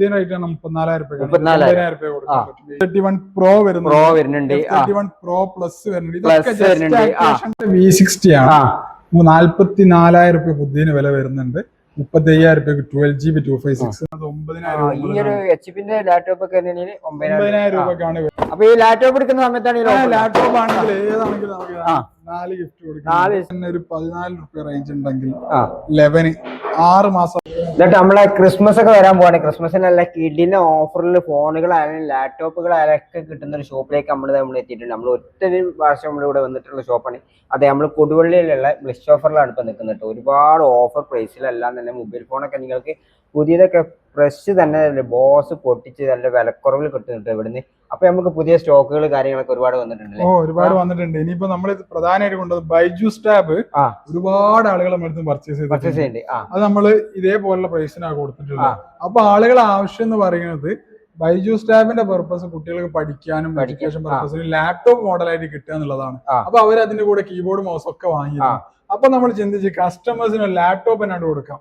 പുതിയ റേറ്റ് മുപ്പത്തിനാലായിരം രൂപ മുപ്പത്തിനാലായിരം. രൂപ കൊടുക്കും തേർട്ടി വൺ പ്രോ വരുന്നു പ്രോ വരുന്നുണ്ട്. തേർട്ടി വൺ പ്രോ പ്ലസ് വരുന്നുണ്ട്. വി സിക്സ്റ്റി ആണ്. നാല്പത്തി നാലായിരം രൂപ പുതിയ വില വരുന്നുണ്ട്. മുപ്പത്തി അയ്യായിരം രൂപ twelve G B two five six അത് ഒമ്പതിനായിരം ലാപ്ടോപ്പ് ഒക്കെ ഒമ്പതിനായിരം രൂപക്കാണ് അപ്പൊ ഈ ലാപ്ടോപ്പ് എടുക്കുന്ന സമയത്താണ് ലാപ്ടോപ്പ് ആണെങ്കിൽ ഏതാണെങ്കിലും നമുക്ക് നാല് ഗിഫ്റ്റ് കൊടുക്കാം. നാല് പിന്നെ ഒരു പതിനാല് റുപ്യ റേഞ്ച് ഉണ്ടെങ്കിൽ ലെവന് ആറ് മാസം എന്നിട്ട് നമ്മളെ ക്രിസ്മസ് ഒക്കെ വരാൻ പോവാണ്. ക്രിസ്മസിനല്ല കിഡിന് ഓഫറിൽ ഫോണുകളായാലും ലാപ്ടോപ്പുകളായാലും ഒക്കെ കിട്ടുന്ന ഒരു ഷോപ്പിലേക്ക് നമ്മൾ നമ്മൾ എത്തിയിട്ടുണ്ട്. നമ്മൾ ഒറ്റ വർഷം നമ്മൾ ഇവിടെ വന്നിട്ടുള്ള ഷോപ്പാണ് അതെ നമ്മൾ കൊടുവള്ളിയിലുള്ള ബ്ലിസ് ഓഫറിലാണ് ഇപ്പൊ നിൽക്കുന്നത് ഒരുപാട് ഓഫർ പ്രൈസിലെല്ലാം തന്നെ മൊബൈൽ ഫോണൊക്കെ നിങ്ങൾക്ക് പുതിയതൊക്കെ ഫ്രഷ് തന്നെ ബോസ് പൊട്ടിച്ച് നല്ല വിലക്കുറവിൽ കിട്ടുന്നുണ്ട് ഇവിടുന്ന്. അപ്പൊ നമുക്ക് പുതിയ സ്റ്റോക്കുകൾ കാര്യങ്ങളൊക്കെ ഒരുപാട് വന്നിട്ടുണ്ട് ഓ ഒരുപാട് വന്നിട്ടുണ്ട്. ഇനിയിപ്പോ നമ്മൾ പ്രധാനമായിട്ട് കൊണ്ടത് ബൈജൂസ് ടാബ് ഒരുപാട് ആളുകൾ നമ്മളടുത്ത് പർച്ചേസ് ചെയ്ത് പർച്ചേസ് ചെയ്യുന്നുണ്ട് അത് നമ്മൾ ഇതേപോലുള്ള പ്രൈസിനാണ് കൊടുത്തിട്ടുള്ളത്. അപ്പൊ ആളുകൾ ആവശ്യം എന്ന് പറയുന്നത് ബൈജൂസ് ടാബിന്റെ പർപ്പസ് കുട്ടികൾക്ക് പഠിക്കാനും എഡ്യൂക്കേഷൻ പെർപ്പസിനും ലാപ്ടോപ്പ് മോഡലായിട്ട് കിട്ടുക എന്നുള്ളതാണ്. അപ്പൊ അവർ അതിന്റെ കൂടെ കീബോർഡ് മൗസ് ഒക്കെ വാങ്ങി. അപ്പൊ നമ്മൾ ചിന്തിച്ച് കസ്റ്റമേഴ്സിന് ലാപ്ടോപ്പ് തന്നെ കൊടുക്കാം.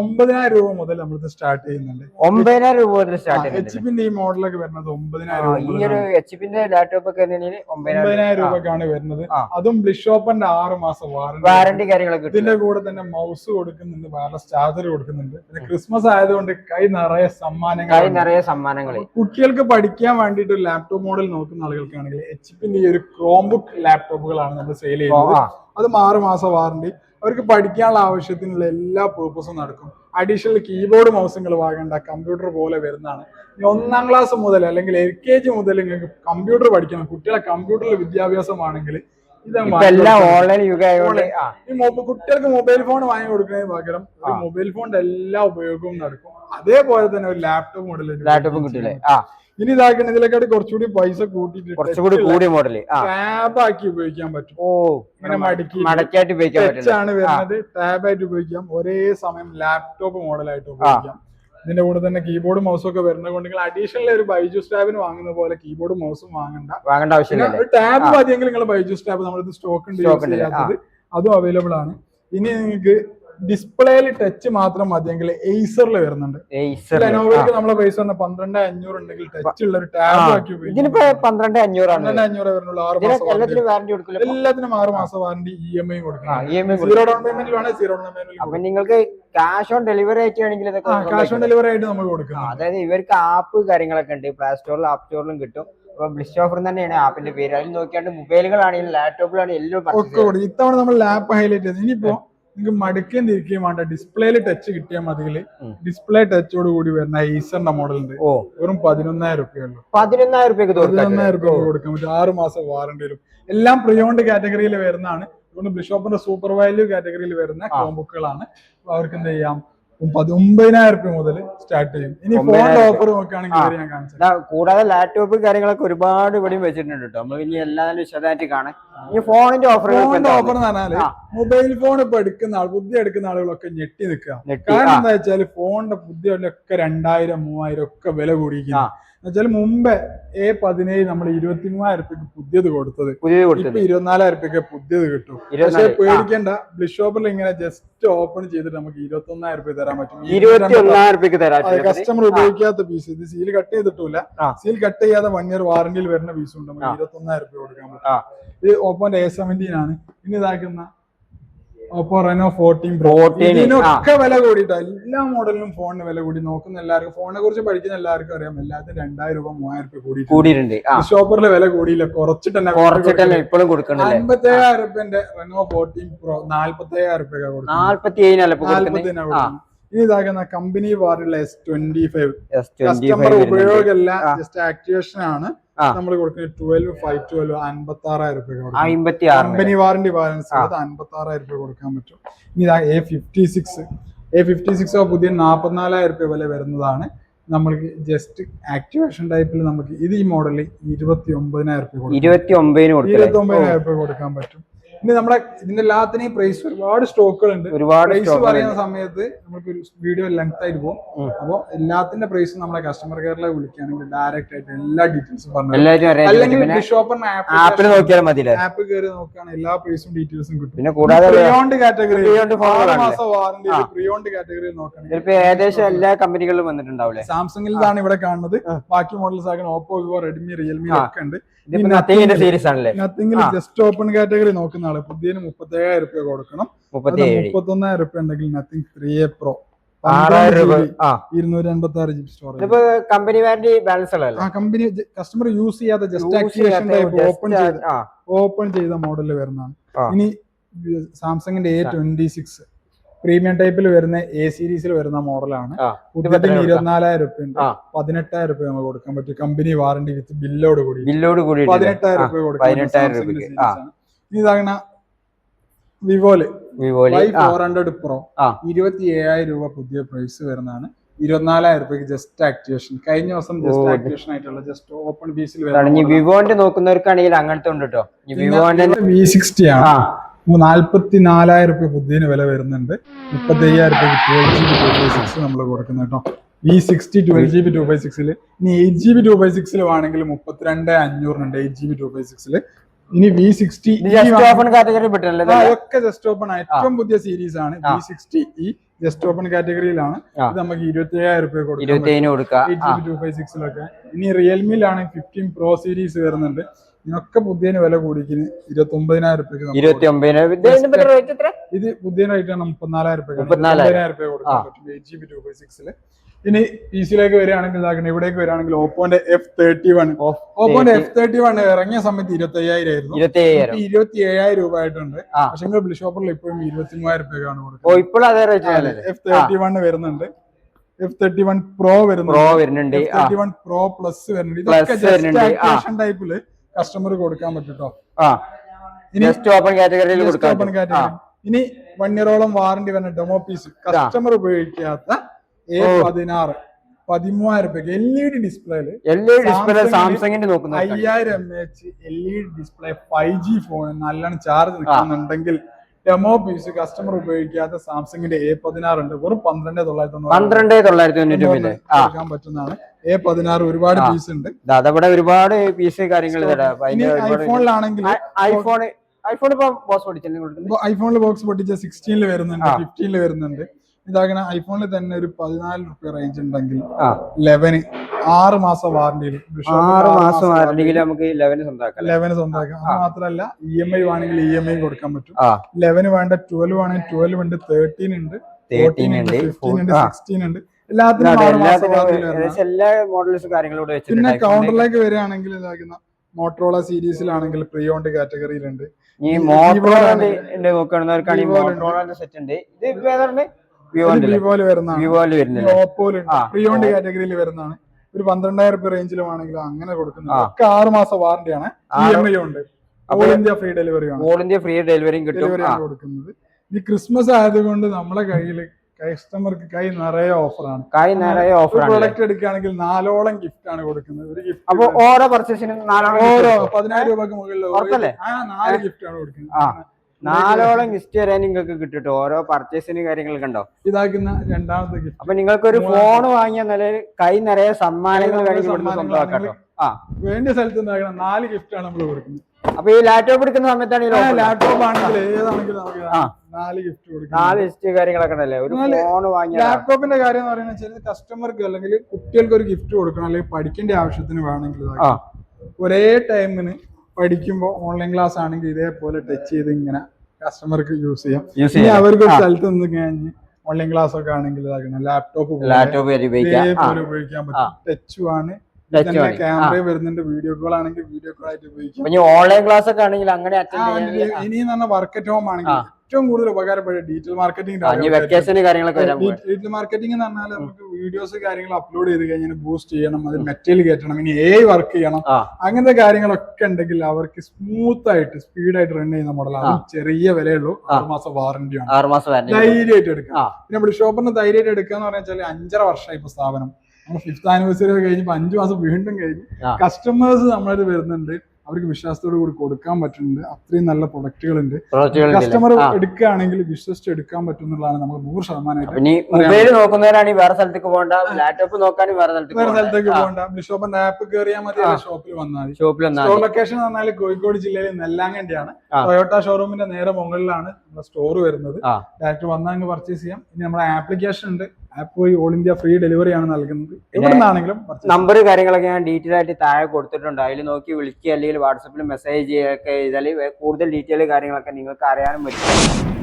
ഒമ്പതിനായിരം രൂപ മുതൽ നമ്മൾ സ്റ്റാർട്ട് ചെയ്യുന്നുണ്ട്. ഒമ്പതിനായിരം രൂപ മുതൽ സ്റ്റാർട്ട് എച്ച് പിന്റെ ഈ മോഡലൊക്കെ വരുന്നത് ഒമ്പതിനായിരം ഈ രൂപ ഒരു എച്ച് പിന്റെ ലാപ്ടോപ്പ് ഒക്കെ ഒമ്പതിനായിരം രൂപക്കാണ് വരുന്നത്. അതും ബ്ലിഷോപ്പന്റെ ആറ് മാസം വാറന്റി വാറന്റി കാര്യങ്ങളൊക്കെ ഇതിന്റെ കൂടെ തന്നെ മൗസ് കൊടുക്കുന്നുണ്ട് വയർലെസ് ചാർജർ കൊടുക്കുന്നുണ്ട്. പിന്നെ ക്രിസ്മസ് ആയതുകൊണ്ട് കൈ നിറയെ സമ്മാനങ്ങൾ കൈ നിറയെ സമ്മാനങ്ങൾ കുട്ടികൾക്ക് പഠിക്കാൻ വേണ്ടിയിട്ട് ഒരു ലാപ്ടോപ്പ് മോഡൽ നോക്കുന്ന ആളുകൾക്കാണെങ്കിൽ എച്ച് പിന്റെ ഈ ഒരു ക്രോം ബുക്ക് ലാപ്ടോപ്പുകളാണ് നമ്മൾ സെയിൽ ചെയ്യുന്നത്. അതും ആറ് മാസം വാറണ്ടി അവർക്ക് പഠിക്കാനുള്ള ആവശ്യത്തിനുള്ള എല്ലാ പേർപ്പസും നടക്കും. അഡീഷണൽ കീബോർഡ് മൗസുകൾ വാങ്ങേണ്ട കമ്പ്യൂട്ടർ പോലെ വരുന്നതാണ്. ഇനി ഒന്നാം ക്ലാസ് മുതൽ അല്ലെങ്കിൽ എൽ കെ ജി മുതൽ നിങ്ങൾക്ക് കമ്പ്യൂട്ടർ പഠിക്കണം. കുട്ടികളെ കമ്പ്യൂട്ടറിൽ വിദ്യാഭ്യാസമാണെങ്കിൽ ഈ കുട്ടികൾക്ക് മൊബൈൽ ഫോൺ വാങ്ങി കൊടുക്കുന്നതിന് പകരം ഒരു മൊബൈൽ ഫോണിന്റെ എല്ലാ ഉപയോഗവും നടക്കും. അതേപോലെ തന്നെ ഒരു ലാപ്ടോപ്പ് മോഡൽ ലാപ്ടോപ്പ് കിട്ടില്ലേ ഇനി ഇതാക്കണം ഇതിലേക്കാട്ട് കുറച്ചുകൂടി പൈസ കൂട്ടിയിട്ട് കുറച്ചുകൂടി കൂടിയ മോഡൽ ടാബ് ആക്കി ഉപയോഗിക്കാൻ പറ്റും. ഓ ഇങ്ങനെ മടക്കി മടക്കായിട്ട് ഉപയോഗിക്കാൻ പറ്റും ആണ് വരുന്നത്. ടാബ് ആയിട്ട് ഉപയോഗിക്കാം. ഒരേ സമയം ലാപ്ടോപ്പ് മോഡലായിട്ട് ഉപയോഗിക്കാം. ഇതിന്റെ കൂടെ തന്നെ കീബോർഡും മൗസും ഒക്കെ വരുന്നത് കൊണ്ട് നിങ്ങൾ അഡീഷണൽ ഒരു ബൈജൂസ് ടാബിന് വാങ്ങുന്ന പോലെ കീബോർഡും മൗസും വാങ്ങണ്ട. വാങ്ങേണ്ട ആവശ്യമില്ല ടാബ്. മതിയെങ്കിൽ നിങ്ങൾ ബൈജൂസ് ടാബ് നമ്മളിത് സ്റ്റോക്ക് ഉണ്ട് Stock യൂസ് ചെയ്യാത്തത്. അതും അവൈലബിൾ ആണ്. ഇനി നിങ്ങൾക്ക് ഡിസ്പ്ലേയിൽ ടച്ച് മാത്രം മതിയെങ്കിൽ എയ്സറിൽ വരുന്നുണ്ട്. ലെനോവയ്ക്ക് നമ്മളെ പൈസ വന്ന പന്ത്രണ്ട് അഞ്ഞൂറ് ഉണ്ടെങ്കിൽ ടച്ച് ഉള്ള ഒരു ടാബ് ആക്കി ഇതിനിപ്പോ ഉപയോഗിക്കാം പന്ത്രണ്ട് അഞ്ഞൂറാണ്. പന്ത്രണ്ട് അഞ്ഞൂറ് വരുന്നുള്ളൂ ആറ് മാസം വാറണ്ടി വാറന്റി കൊടുക്കില്ല എല്ലാത്തിനും ആറ് മാസം വാറണ്ടി ഇ എം ഐ കൊടുക്കണം. സീറോ ഡൗൺ വേണേൽ സീറോ ഡൗൺ പേയ്മെന്റിൽ അപ്പൊ നിങ്ങൾക്ക് ക്യാഷ് ഓൺ ഡെലിവറി ആയിട്ട് വേണമെങ്കിൽ ഇതൊക്കെ ക്യാഷ് ഓൺ ഡെലിവറി ആയിട്ട് നമ്മൾ കൊടുക്കണം. അതായത് ഇവർക്ക് ആപ്പ് കാര്യങ്ങളൊക്കെ ഉണ്ട്. പ്ലേ സ്റ്റോറിലും ആപ്പ് സ്റ്റോറിലും കിട്ടും. ബ്ലിസ് ഓഫർ തന്നെയാണ് ആപ്പിന്റെ പേര്. അതിൽ നോക്കിയാണ്ട് മൊബൈലുകളാണെങ്കിലും ലാപ്ടോപ്പിലാണെങ്കിലും എല്ലാം. ഇത്തവണ നമ്മൾ ലാപ്പ് ഹൈലൈറ്റ് ചെയ്ത്. ഇനിയിപ്പോ നിങ്ങൾക്ക് മടുക്കേം തിരിക്കുകയും വേണ്ട ഡിസ്പ്ലേയിൽ ടച്ച് കിട്ടിയാൽ മതിയിൽ ഡിസ്പ്ലേ ടച്ചോട് കൂടി വരുന്ന ഈസറിന്റെ മോഡൽ ഉണ്ട്. ഓ. വെറും പതിനൊന്നായിരം റുപ്യുള്ളൂ പതിനൊന്നായിരം രൂപ പതിനൊന്നായിരം റുപ്യ കൊടുക്കാൻ പറ്റും. ആറ് മാസം വാറണ്ടി വരും എല്ലാം പ്രിയോണ്ട് കാറ്റഗറിയിൽ വരുന്നതാണ്. അതുകൊണ്ട് ബിഷോപ്പിന്റെ സൂപ്പർ വാല്യൂ കാറ്റഗറിയിൽ വരുന്ന. കോംബുക്കുകളാണ് അവർക്ക് എന്ത് ചെയ്യാം? പതി- രൂപ മുതൽ സ്റ്റാർട്ട് ചെയ്യും. ഇനി ഫോണിന്റെ ഒമ്പതിനായിരം ഓഫർ നോക്കുകയാണെങ്കിൽ ഞാൻ കാണിച്ചു കൂടാതെ ലാപ്ടോപ്പ് കാര്യങ്ങളൊക്കെ ഒരുപാട് ഇവിടെയും വെച്ചിട്ടുണ്ട് കേട്ടോ നമ്മൾ ഇനി എല്ലാം വിശദമായിട്ട് കാണാം. ഈ ഫോണിന്റെ ഓഫർ ഫോണിന്റെ ഓഫർ എന്ന് പറഞ്ഞാൽ മൊബൈൽ ഫോൺ ഇപ്പൊ എടുക്കുന്ന ആൾ ബുദ്ധി എടുക്കുന്ന ആളുകളൊക്കെ ഞെട്ടി നിൽക്കുക. കാരണം എന്താ വെച്ചാൽ ഫോണിന്റെ ബുദ്ധിയൊക്കെ രണ്ടായിരം മൂവായിരം ഒക്കെ വില കൂടിയിരിക്കുന്നു. ആ. എന്നുവെച്ചാൽ മുമ്പേ എ പതിനേഴ് നമ്മൾ ഇരുപത്തി മൂവായിരം റുപ്യക്ക് പുതിയത് കൊടുത്തത്. ഇരുപത്തിനാലായിരത്തിക്ക് ഇപ്പൊ ഇരുപത്തിനാലായിരം റുപ്യക്ക് പുതിയത് കിട്ടും. പക്ഷെ പേടിക്കേണ്ട ബ്ലിഷോപ്പിൽ ഇങ്ങനെ ജസ്റ്റ് ഓപ്പൺ ചെയ്തിട്ട് നമുക്ക് ഇരുപത്തി ഒന്നായിരം തരാൻ പറ്റും. കസ്റ്റമർ ഉപയോഗിക്കാത്ത പീസ് ഇത് സീൽ കട്ട് ചെയ്തിട്ടില്ല. സീൽ കട്ട് ചെയ്യാതെ വൺ ഇയർ വാറന്റിയിൽ വരുന്ന പീസ് ഉണ്ട്. നമുക്ക്. ഇരുപത്തി ഒന്നായിരം റുപ്യ കൊടുക്കാൻ പറ്റും. ഇത് ഓപ്പോന്റെ എ സെവന്റീൻ ആണ്. ഇനി ഇതാക്കുന്ന ഓപ്പോ റെനോ ഫോർട്ടീൻ പ്രോ ഇതിനൊക്കെ വില കൂടിയിട്ടാ. എല്ലാ മോഡലിനും ഫോണിന് വില കൂടി. നോക്കുന്ന എല്ലാവർക്കും ഫോണിനെ കുറിച്ച് പഠിക്കുന്ന എല്ലാവർക്കും അറിയാം. എല്ലാത്തിനും രണ്ടായിരം രൂപ മൂവായിരം രൂപ കൂടി കൂടിയിട്ടുണ്ട്. ഷോപ്പറിലെ ഷോപ്പറിൽ വില കൂടിയില്ല. കുറച്ചിട്ട് തന്നെ കുറച്ചിട്ടല്ല ഇപ്പോഴും കൊടുക്കണം അമ്പത്തേഴായിരം രൂപന്റെ റെനോ ഫോർട്ടീൻ പ്രോ നാല്പത്തേഴായിരം രൂപ നാല്പത്തി കൊടുക്കുന്നത്. ഇനി ഇതാകുന്ന കമ്പനി വാറുള്ള എസ് ട്വന്റി ഫൈവ് കസ്റ്റമർ ഉപയോഗമല്ല ജസ്റ്റ് ആക്ടിവേഷൻ ആണ്. നമ്മൾ കൊടുക്കുന്നത് ട്വൽവ് ഫൈവ് ട്വൽവ് അൻപത്തി ആറായിരം രൂപ കമ്പനി വാറിന്റെ ബാലൻസ് അൻപത്തി ആറായിരം രൂപ കൊടുക്കാൻ പറ്റും. ഇനി ഇതാ A fifty six A fifty six പുതിയ നാൽപ്പത്തിനാലായിരം രൂപ വില വരുന്നതാണ്. നമ്മൾക്ക് ജസ്റ്റ് ആക്ടിവേഷൻ ടൈപ്പിൽ നമുക്ക് ഇത് ഈ മോഡലിൽ ഇരുപത്തി ഒമ്പതിനായിരം രൂപ ഇരുപത്തി ഒമ്പതിനായിരം രൂപ കൊടുക്കാൻ പറ്റും. ഇനി നമ്മുടെ ഇതിന്റെ എല്ലാത്തിനെയും പ്രൈസ് ഒരുപാട് സ്റ്റോക്കുകൾ ഉണ്ട് ഒരുപാട് പ്രൈസ് പറയുന്ന സമയത്ത് നമുക്ക് ഒരു വീഡിയോ ലെങ്ത് ആയിട്ട് പോകും. അപ്പോൾ എല്ലാത്തിന്റെ പ്രൈസ് നമ്മളെ കസ്റ്റമർ കെയറിലെ വിളിക്കുകയാണെങ്കിൽ ഡയറക്റ്റ് ആയിട്ട് എല്ലാ ഡീറ്റെയിൽസും പറഞ്ഞു അല്ലെങ്കിൽ ഷോപ്പറിന് ആപ്പിൽ നോക്കിയാൽ മതി ആപ്പ് കയറി നോക്കുകയാണെങ്കിൽ എല്ലാ പ്രൈസും ഡീറ്റെയിൽസും കിട്ടും. പിന്നെ കൂടാതെ പ്രിയോണ്ട് കാറ്റഗറി? മാസം. പ്രിയോണ്ട് കാറ്റഗറിയിൽ നോക്കുകയാണെങ്കിൽ ഏകദേശം എല്ലാ കമ്പനികളിലും വന്നിട്ടുണ്ടാവില്ലേ സാംസങ്ങിലാണ് ഇവിടെ കാണുന്നത്. ബാക്കി മോഡൽസ് ആകുന്ന ഓപ്പോ വിവോ റെഡ്മി റിയൽമി ഒക്കെ ഉണ്ട്. സീരീസ് ആണല്ലേ? നത്തിങ്ങിൽ ആ. ജസ്റ്റ് ഓപ്പൺ കാറ്റഗറി നോക്കുന്ന ആൾ. പുതിയതിന് മുപ്പത്തേഴായിരം രൂപ കൊടുക്കണം. മുപ്പത്തി ഒന്നായിരം രൂപ ഉണ്ടെങ്കിൽ നത്തിങ് ത്രീ എ പ്രോ ഇരുന്നൂറ്റി അൻപത്തി ആറ് GB storage company warranty balance ആ കമ്പനി കസ്റ്റമർ യൂസ് ചെയ്യാതെ ജസ്റ്റ് ആക്ടിവേഷൻ ടൈപ്പ് ഓപ്പൺ ചെയ്ത് ഓപ്പൺ ചെയ്ത മോഡൽ വരുന്നതാണ്. ഇനി സാംസങ്ങിന്റെ എ ട്വന്റി സിക്സ് പ്രീമിയം ടൈപ്പിൽ വരുന്ന എ സീരീസിൽ വരുന്ന മോഡലാണ്. പുതിയതിന് ഇരുപത്തിനാലായിരം രൂപ ഉണ്ട്. പതിനെട്ടായിരം രൂപ നമുക്ക് കൊടുക്കാൻ പറ്റും. കമ്പനി വാറണ്ടി വിത്ത് ബില്ലോട് കൂടി. ബില്ലോട് കൂടി പതിനെട്ടായിരം രൂപ കൊടുക്കും ഇതാകണ വിവോൽ ഫോർ ഹൺഡ്രഡ് പ്രോ. ഇരുപത്തി ഏഴായിരം രൂപ പുതിയ പ്രൈസ് വരുന്നതാണ്. ഇരുപത്തിനാലായിരം രൂപയ്ക്ക് ജസ്റ്റ് ആക്ടിവേഷൻ കഴിഞ്ഞ ദിവസം ജസ്റ്റ് ആക്ടിവേഷൻ ആയിട്ടുള്ള ജസ്റ്റ് ഓപ്പൺ ബീസിൽ വിവോന്റെ നോക്കുന്നവർക്കാണെങ്കിൽ അങ്ങനത്തെ ഉണ്ട് കേട്ടോ വിവോന്റെ വി സിക്സ്റ്റി ആണ്. ആ നാല്പത്തി നാലായിരം രൂപ പുതിയതിന് വില വരുന്നുണ്ട്. മുപ്പത്തി അയ്യായിരം റുപ്യ twelve G B two five six നമ്മൾ കൊടുക്കുന്നത് കേട്ടോ. V sixty twelve G B two five സിക്സിൽ ഇനി eight G B two five സിക്സിൽ വേണമെങ്കിൽ മുപ്പത്തിരണ്ട് അഞ്ഞൂറിനുണ്ട് eight G B two five സിക്സിൽ ഇനി വി സിക്സ്റ്റി? ഒക്കെ ജസ്റ്റ് ഓപ്പൺ ഏറ്റവും പുതിയ സീരീസ് ആണ്. വി സിക്സ്റ്റി ഈ ജസ്റ്റ് ഓപ്പൺ കാറ്റഗറിയിലാണ് ഇത് നമുക്ക് ഇരുപത്തി അയ്യായിരം റുപ്യ കൊടുക്കാം ബി ടു ഫൈവ് സിക്സിലൊക്കെ ഇനി റിയൽമിയിലാണ് ഫിഫ്റ്റീൻ പ്രോ സീരീസ് വരുന്നുണ്ട്. ഇതിനൊക്കെ പുതിയന് വില കൂടിക്കിന് ഇരുപത്തി ഒമ്പതിനായിരം രൂപയ്ക്ക് ഇരുപത്തി ഒമ്പതിന് ഇതിന്റെ റേറ്റ് എത്ര ഇത് പുതിയ റേറ്റ് ആണ് മുപ്പത്തിനാലായിരം രൂപ മുപ്പത്തിനാലായിരം. രൂപ കൊടുക്കാൻ പറ്റും എയ്റ്റ് ജി ബി ടു സിക്സിൽ ഇനി പി സിയിലേക്ക് വരികയാണെങ്കിൽ ഇവിടേക്ക് വരികയാണെങ്കിൽ ഓപ്പോന്റെ എഫ് തേർട്ടി വൺ ഓപ്പോന്റെ എഫ് തേർട്ടി വൺ ഇറങ്ങിയ സമയത്ത് ഇരുപത്തി അയ്യായിരം ആയിരുന്നു ഇരുപത്തി ഏഴായിരം രൂപ ആയിട്ടുണ്ട് പക്ഷെ ബ്ലൂ ഷോപ്പറിൽ ഇപ്പോഴും ഇരുപത്തി മൂവായിരം രൂപയാണ് ഓ കൊടുക്കുന്നത് എഫ് തേർട്ടി വൺ വരുന്നുണ്ട് F thirty one pro pro വരുന്നുണ്ട്. വരുന്നുണ്ട്. എഫ് ആ. തേർട്ടി വൺ പ്രോ പ്ലസ് വരുന്നുണ്ട്. ഇതൊക്കെ ജസ്റ്റ്. ടൈപ്പിൽ കസ്റ്റമർ കൊടുക്കാൻ പറ്റും കേട്ടോ ആ. ഇനി ജസ്റ്റ് ഓപ്പൺ കാറ്റഗറിയിൽ വൺ ഇയറോളം വാറണ്ടി വരുന്ന ഡെമോ പീസ് കസ്റ്റമർ ഉപയോഗിക്കാത്ത എ. പതിനാറ് പതിമൂവായിരം രൂപയ്ക്ക് എൽ ഇ ഡി ഡിസ്പ്ലേയിൽ എൽ ഇ ഡി ഡിസ്പ്ലേ സാംസങ്ങിന്റെ നോക്കുന്നത് അയ്യായിരം M H L E D display five G phone നല്ലോണം ചാർജ് നിൽക്കുന്നുണ്ടെങ്കിൽ ഡെമോ പീസ് കസ്റ്റമർ ഉപയോഗിക്കാത്ത സാംസങ്ങിന്റെ എ പതിനാറ് ഉണ്ട്. വെറും പന്ത്രണ്ട് തൊള്ളായിരത്തി തൊണ്ണൂറ് പന്ത്രണ്ട് തൊള്ളായിരത്തി തൊണ്ണൂറ്റി പറ്റുന്നതാണ്. എ പതിനാറ് ഒരുപാട്. പീസ് ഉണ്ട്. അതവിടെ ഒരുപാട് പീസ് കാര്യങ്ങൾ ഐഫോണിലാണെങ്കിൽ ഐഫോൺ ഐഫോൺ ഇപ്പൊ ബോക്സ് കൊടുക്കുന്നത്? ഐഫോണിൽ ബോക്സ് പൊട്ടിച്ച സിക്സ്റ്റീനിൽ വരുന്നുണ്ട്. ഫിഫ്റ്റീനിൽ വരുന്നുണ്ട്. ഇതാകണ ഐഫോണിൽ തന്നെ ഒരു പതിനാല് റുപ്യ റേഞ്ച് ഉണ്ടെങ്കിൽ ലെവന് ആറ് മാസം വാറണ്ടിയിൽ ആറ് മാസം ആയിരുന്നെങ്കിൽ നമുക്ക് ലെവന് സ്വന്തമാക്കാം ലെവന് സ്വന്തമാക്കാം. അത് മാത്രമല്ല ഇ എം ഐ വേണമെങ്കിൽ ഇ എം ഐ കൊടുക്കാൻ പറ്റും. ലെവന് വേണ്ട ട്വൽവ് വേണമെങ്കിൽ ട്വൽവ് ഉണ്ട് തേർട്ടീൻ ഉണ്ട് 13 ഉണ്ട്, ഫിഫ്റ്റീൻ ഉണ്ട്. സിക്സ്റ്റീൻ ഉണ്ട്. എല്ലാത്തിനും എല്ലാ മോഡൽസും കാര്യങ്ങളും പിന്നെ കൗണ്ടറിലേക്ക് വരികയാണെങ്കിൽ ഇതാക്കുന്ന മോട്ടറോള സീരീസിലാണെങ്കിൽ പ്രിയോണ്ട് കാറ്റഗറിയിലുണ്ട് ഈ മോട്ടോറോളന്റെ സെറ്റ് ഉണ്ട്. ഇത് വിവോയിൽ വരുന്നതാണ്. ഓപ്പോയിലുണ്ട് കാറ്റഗറിയിൽ വരുന്നതാണ്. ഒരു പന്ത്രണ്ടായിരം രൂപ റേഞ്ചിലും ആണെങ്കിൽ അങ്ങനെ കൊടുക്കുന്നത്. ഒക്കെ ആറ് മാസം ഇ ആറ് എം ഐ ഉണ്ട്. ഓൾ ഇന്ത്യ ഫ്രീ ഡെലിവറി ആണ്. ഓൾ ഇന്ത്യ ഫ്രീ ഡെലിവറിയും കിട്ടും. കൊടുക്കുന്നത്. ഈ ക്രിസ്മസ് ആയതുകൊണ്ട് നമ്മളെ കയ്യിൽ കസ്റ്റമർക്ക് കൈ നിറയെ ഓഫറാണ്. കൈ നിറയെ ഓഫർ പ്രൊഡക്റ്റ് എടുക്കുകയാണെങ്കിൽ നാലോളം ഗിഫ്റ്റ് ആണ് കൊടുക്കുന്നത്. ഒരു ഗിഫ്റ്റ് അപ്പൊ ഓരോ പർച്ചേസിനും ഓരോ പതിനായിരം രൂപക്ക് മുകളിൽ ആ നാല് ഗിഫ്റ്റ് ആണ് കൊടുക്കുന്നത്. നാലോളം ഗിഫ്റ്റ് വരെ നിങ്ങൾക്ക് കിട്ടിട്ട്? ഓരോ പർച്ചേസിനും കാര്യങ്ങളൊക്കെ ഉണ്ടോ? ഇതാക്കുന്ന രണ്ടാമത്തെ ഗിഫ്റ്റ് അപ്പൊ നിങ്ങൾക്ക് ഒരു ഫോൺ വാങ്ങിയ നിലയിൽ കൈ നിറയെ സമ്മാനങ്ങൾ വേണ്ട സ്ഥലത്ത് നാല് ഗിഫ്റ്റ് ആണ് നമ്മൾ കൊടുക്കുന്നത്. അപ്പൊ ഈ ലാപ്ടോപ്പ് എടുക്കുന്ന സമയത്താണ് ഈ ലാപ്ടോപ്പ് ആണെങ്കിൽ ഏതാണെങ്കിലും നാല് ഗിഫ്റ്റ് കൊടുക്കും. നാല് ഗിഫ്റ്റ് കാര്യങ്ങളൊക്കെ ഉണ്ടല്ലേ? ഒരു ഫോൺ വാങ്ങി ലാപ്ടോപ്പിന്റെ കാര്യം എന്ന് പറയുന്നത് വെച്ചാൽ കസ്റ്റമർക്ക് അല്ലെങ്കിൽ കുട്ടികൾക്ക് ഒരു ഗിഫ്റ്റ് കൊടുക്കണം അല്ലെങ്കിൽ പഠിക്കേണ്ട ആവശ്യത്തിന് വേണമെങ്കിൽ ഒരേ ടൈമിന് പഠിക്കുമ്പോൾ ഓൺലൈൻ ക്ലാസ് ആണെങ്കിൽ ഇതേപോലെ ടച്ച് ചെയ്ത് ഇങ്ങനെ കസ്റ്റമർക്ക് യൂസ് ചെയ്യാം. ഇനി അവർക്ക് ഒരു. സ്ഥലത്ത് നിന്ന് കഴിഞ്ഞ് ഓൺലൈൻ ക്ലാസ് ഒക്കെ ആണെങ്കിൽ ലാപ്ടോപ്പ് ലാപ്ടോപ്പ് ഉപയോഗിക്കാൻ പറ്റും. ടച്ചു ആണ് തന്നെ. ആ. വരുന്നുണ്ട് വീഡിയോ കോൾ ആണെങ്കിൽ വീഡിയോ കോൾ ആയിട്ട് ഉപയോഗിക്കാം. ഇനി ഓൺലൈൻ ക്ലാസ് ഒക്കെ ആണെങ്കിൽ അങ്ങനെ ഇനി പറഞ്ഞാൽ വർക്ക് അറ്റ് ഹോം ആണെങ്കിൽ ഏറ്റവും കൂടുതൽ ഉപകാരപ്പെടുക ഡിജിറ്റൽ മാർക്കറ്റിംഗ് വെക്കേഷന് കാര്യങ്ങളൊക്കെ ഡിജിറ്റൽ മാർക്കറ്റിംഗ് എന്ന് പറഞ്ഞാൽ നമുക്ക് വീഡിയോസ് കാര്യങ്ങൾ അപ്ലോഡ് ചെയ്ത് കഴിഞ്ഞാൽ ബൂസ്റ്റ് ചെയ്യണം. അത് മെറ്റീരിയൽ കയറ്റണം. ഇനി എ വർക്ക് ചെയ്യണം. അങ്ങനത്തെ കാര്യങ്ങളൊക്കെ ഉണ്ടെങ്കിൽ അവർക്ക് സ്മൂത്ത് ആയിട്ട് സ്പീഡായിട്ട് റൺ ചെയ്യുന്ന മോഡലാണ് ചെറിയ വിലയുള്ളൂ. ആറ് മാസം വാറന്റിയാണ് ധൈര്യമായിട്ട് എടുക്കാം. പിന്നെ ഇവിടെ ഷോപ്പിന് ധൈര്യമായിട്ട് എടുക്കുക എന്ന് പറഞ്ഞാൽ അഞ്ചര വർഷമായി ഇപ്പൊ സ്ഥാപനം. നമ്മൾ ഫിഫ്ത്ത് ആനിവേഴ്സറി ഒക്കെ കഴിഞ്ഞപ്പോൾ അഞ്ചു മാസം വീണ്ടും കഴിഞ്ഞു കസ്റ്റമേഴ്സ് നമ്മളത് വരുന്നുണ്ട്. അവർക്ക് വിശ്വാസത്തോടു കൂടി കൊടുക്കാൻ പറ്റുന്നുണ്ട്. അത്രയും നല്ല പ്രൊഡക്റ്റുകൾ ഉണ്ട് കസ്റ്റമർ എടുക്കുകയാണെങ്കിൽ വിശ്വസിച്ച് എടുക്കാൻ പറ്റുന്നതാണ് നമുക്ക് നൂറ് ശതമാനമായിട്ട് നോക്കുന്നവരാണെങ്കിൽ വേറെ സ്ഥലത്തേക്ക് പോകണ്ട. ലാപ്ടോപ്പ് നോക്കാനും വേറെ സ്ഥലത്തേക്ക് വേറെ സ്ഥലത്തേക്ക് പോകണ്ട. ബിഷോപ്പിന്റെ ആപ്പ് കയറിയാൽ മതി ഷോപ്പിൽ വന്നാൽ മതി. ഷോപ്പിൽ വന്നാൽ സ്റ്റോർ ലൊക്കേഷൻ എന്ന് പറഞ്ഞാൽ കോഴിക്കോട് ജില്ലയിൽ നെല്ലാങ്കണ്ടിയാണ്. ടൊയോട്ട ഷോറൂമിന്റെ നേരെ മുകളിലാണ് നമ്മുടെ സ്റ്റോർ വരുന്നത്. ഡയറക്റ്റ് വന്നാൽ അങ്ങ് പർച്ചേസ് ചെയ്യാം. ഇനി നമ്മുടെ ആപ്ലിക്കേഷൻ ഉണ്ട്. ആപ്പ് വഴി ഓൾ ഇന്ത്യ ഫ്രീ ഡെലിവറി ആണ് നൽകുന്നത്. എവിടെ നിന്നാണെങ്കിലും purchase ചെയ്യാം. നമ്പർ കാര്യങ്ങളൊക്കെ ഞാൻ ഡീറ്റെയിൽ ആയിട്ട് താഴെ കൊടുത്തിട്ടുണ്ട്. അതിൽ നോക്കി വിളിക്കുക അല്ലെങ്കിൽ വാട്സപ്പിൽ മെസ്സേജ് ചെയ്യുകയൊക്കെ ചെയ്താൽ കൂടുതൽ ഡീറ്റെയിൽ കാര്യങ്ങളൊക്കെ നിങ്ങൾക്ക് അറിയാനും പറ്റും.